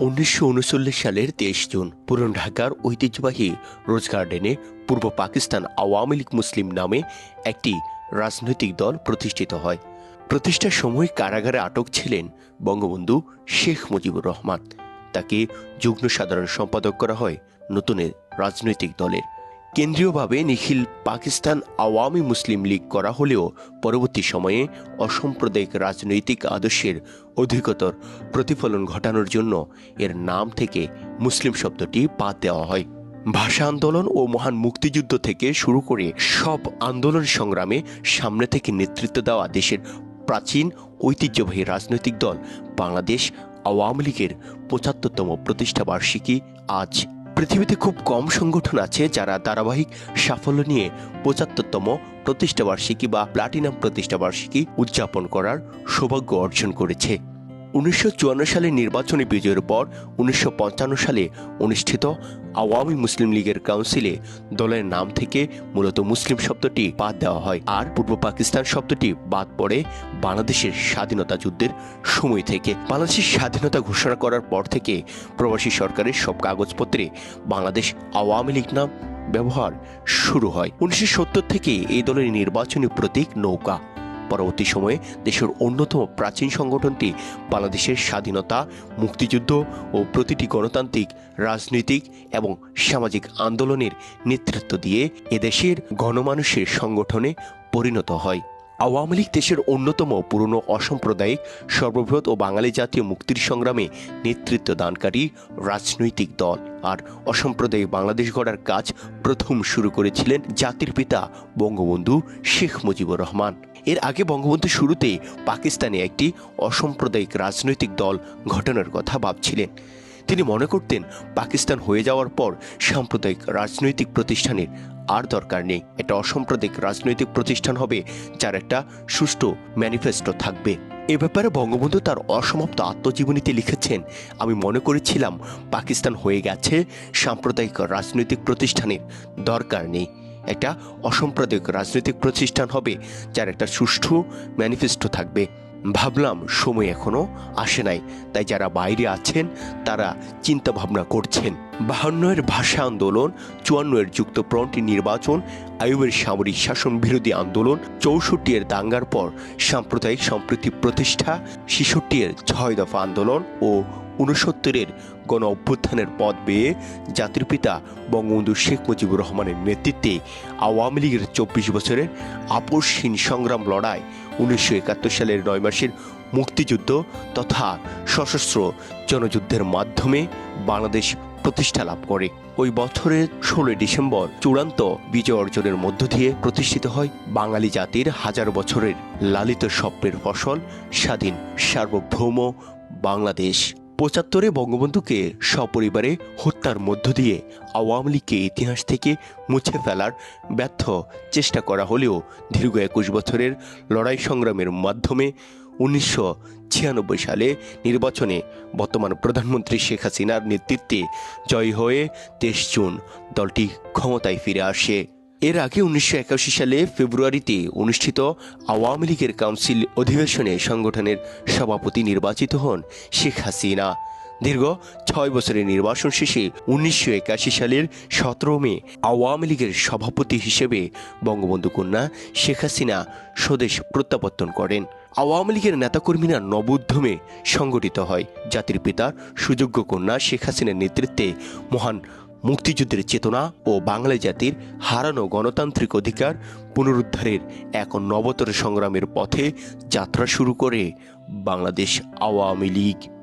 উনিশশো উনচল্লিশ সালের তেইশ জুন, পুরন ঢাকার ঐতিহ্যবাহী রোজ গার্ডেনে পূর্ব পাকিস্তান আওয়ামী লীগ মুসলিম নামে একটি রাজনৈতিক দল প্রতিষ্ঠিত হয়। প্রতিষ্ঠার সময় কারাগারে আটক ছিলেন বঙ্গবন্ধু শেখ মুজিবুর রহমান। তাকে যুগ্ম সাধারণ সম্পাদক করা হয় নতুনের রাজনৈতিক দলের। কেন্দ্রীয়ভাবে নিখিল পাকিস্তান আওয়ামী মুসলিম লীগ করা হলেও পরবর্তী সময়ে অসাম্প্রদায়িক রাজনৈতিক আদর্শের অধিকতর প্রতিফলন ঘটানোর জন্য এর নাম থেকে মুসলিম শব্দটি বাদ দেওয়া হয়। ভাষা আন্দোলন ও মহান মুক্তিযুদ্ধ থেকে শুরু করে সব আন্দোলন সংগ্রামে সামনে থেকে নেতৃত্ব দেওয়া দেশের প্রাচীন ঐতিহ্যবাহী রাজনৈতিক দল বাংলাদেশ আওয়ামী লীগের পঁচাত্তরতম প্রতিষ্ঠাবার্ষিকী আজ পৃথিবীতে খুব কম সংগঠন আছে যারা ধারাবাহিক সাফল্য নিয়ে পঁচাত্তরতম প্রতিষ্ঠাবার্ষিকী বা প্লাটিনাম প্রতিষ্ঠাবার্ষিকী উদযাপন করার সৌভাগ্য অর্জন করেছে। উনিশশো চুয়ান্ন সালে নির্বাচনী বিজয়ের পর উনিশশো পঞ্চান্ন সালে অনুষ্ঠিত আওয়ামী মুসলিম লীগের কাউন্সিলে দলের নাম থেকে মূলত মুসলিম শব্দটি বাদ দেওয়া হয়। আর পূর্ব পাকিস্তান শব্দটি বাদ পড়ে বাংলাদেশের স্বাধীনতা যুদ্ধের সময় থেকে। বাংলাদেশের স্বাধীনতা ঘোষণা করার পর থেকে প্রবাসী সরকারের সব কাগজপত্রে বাংলাদেশ আওয়ামী লীগ নাম ব্যবহার শুরু হয়। উনিশশো সত্তর থেকে এই দলের নির্বাচনী প্রতীক নৌকা। পরবর্তী সময়ে দেশের অন্যতম প্রাচীন সংগঠনটি বাংলাদেশের স্বাধীনতা, মুক্তিযুদ্ধ ও প্রতিটি গণতান্ত্রিক, রাজনৈতিক এবং সামাজিক আন্দোলনের নেতৃত্ব দিয়ে এদেশের গণমানুষের সংগঠনে পরিণত হয়। আওয়ামী লীগ দেশের অন্যতম পুরনো অসাম্প্রদায়িক, সর্ববৃহৎ ও বাঙালি জাতীয় মুক্তির সংগ্রামে নেতৃত্ব দানকারী রাজনৈতিক দল। আর অসাম্প্রদায়িক বাংলাদেশ গড়ার কাজ প্রথম শুরু করেছিলেন জাতির পিতা বঙ্গবন্ধু শেখ মুজিবুর রহমান। এর আগে বঙ্গবন্ধু শুরুতেই পাকিস্তানে একটি অসাম্প্রদায়িক রাজনৈতিক দল ঘটনার কথা ভাবছিলেন। তিনি মনে করতেন পাকিস্তান হয়ে যাওয়ার পর সাম্প্রদায়িক রাজনৈতিক প্রতিষ্ঠানের আর দরকার নেই। একটা অসাম্প্রদায়িক রাজনৈতিক প্রতিষ্ঠান হবে যার একটা সুষ্ঠু ম্যানিফেস্টো থাকবে। এ ব্যাপারে বঙ্গবন্ধু তার অসমাপ্ত আত্মজীবনীতে লিখেছেন, আমি মনে করেছিলাম পাকিস্তান হয়ে গেছে, সাম্প্রদায়িক রাজনৈতিক প্রতিষ্ঠানের দরকার নেই। একটা অসাম্প্রদায়িক রাজনৈতিক প্রতিষ্ঠান হবে যার একটা সুষ্ঠু ম্যানিফেস্টো থাকবে। ভাবলাম সময় এখনও আসে নাই, তাই যারা বাইরে আছেন, তারা চিন্তা ভাবনা করছেন। বাহান্নয়ের ভাষা আন্দোলন, চুয়ান্নয়ের যুক্তফ্রন্ট নির্বাচন আয়ুবের সামরিক শাসন বিরোধী আন্দোলন চৌষট্টি এর দাঙ্গার পর সাম্প্রদায়িক সম্প্রীতি প্রতিষ্ঠা ছেষট্টি এর ছয় দফা আন্দোলন ও উনসত্তরের গণ অভ্যুত্থানের পথ বেয়ে জাতির পিতা বঙ্গবন্ধু শেখ মুজিবুর রহমানের নেতৃত্বে আওয়ামী লীগের চব্বিশ বছরের আপোষহীন সংগ্রাম লড়াই উনিশশো একাত্তর সালের নয় মাসের মুক্তিযুদ্ধ তথা সশস্ত্র জনযুদ্ধের মাধ্যমে বাংলাদেশ প্রতিষ্ঠা লাভ করে। ওই বছরের ষোলোই ডিসেম্বর চূড়ান্ত বিজয় অর্জনের মধ্য দিয়ে প্রতিষ্ঠিত হয় বাঙালি জাতির হাজার বছরের লালিত স্বপ্নের ফসল স্বাধীন সার্বভৌম বাংলাদেশ। পঁচাত্তরে বঙ্গবন্ধুকে সপরিবারে হত্যার মধ্য দিয়ে আওয়ামী লীগকে ইতিহাস থেকে মুছে ফেলার ব্যর্থ চেষ্টা করা হলেও দীর্ঘ একুশ বছরের লড়াই সংগ্রামের মাধ্যমে উনিশশো ছিয়ানব্বই সালে নির্বাচনে বর্তমান প্রধানমন্ত্রী শেখ হাসিনার নেতৃত্বে জয়ী হয়ে তেইশ জুন দলটি ক্ষমতায় ফিরে আসে। এর আগে উনিশশো একাশি সালে ফেব্রুয়ারিতে অনুষ্ঠিত আওয়ামী লীগের কাউন্সিল অধিবেশনে সংগঠনের সভাপতি নির্বাচিত হন শেখ হাসিনা। দীর্ঘ ছয় বছরের নির্বাচন শেষে উনিশশো একাশি সালের সতেরো মে আওয়ামী লীগের সভাপতি হিসেবে বঙ্গবন্ধু কন্যা শেখ হাসিনা স্বদেশ প্রত্যাবর্তন করেন। আওয়ামী লীগের নেতাকর্মীরা নবোদ্যমে সংগঠিত হয়। জাতির পিতার সুযোগ্য কন্যা শেখ হাসিনার নেতৃত্বে মহান মুক্তিযুদ্ধের চেতনা ও বাংলা জাতির হারানো গণতান্ত্রিক অধিকার পুনরুদ্ধারের এক নবতর সংগ্রামের পথে যাত্রা শুরু করে বাংলাদেশ আওয়ামী লীগ।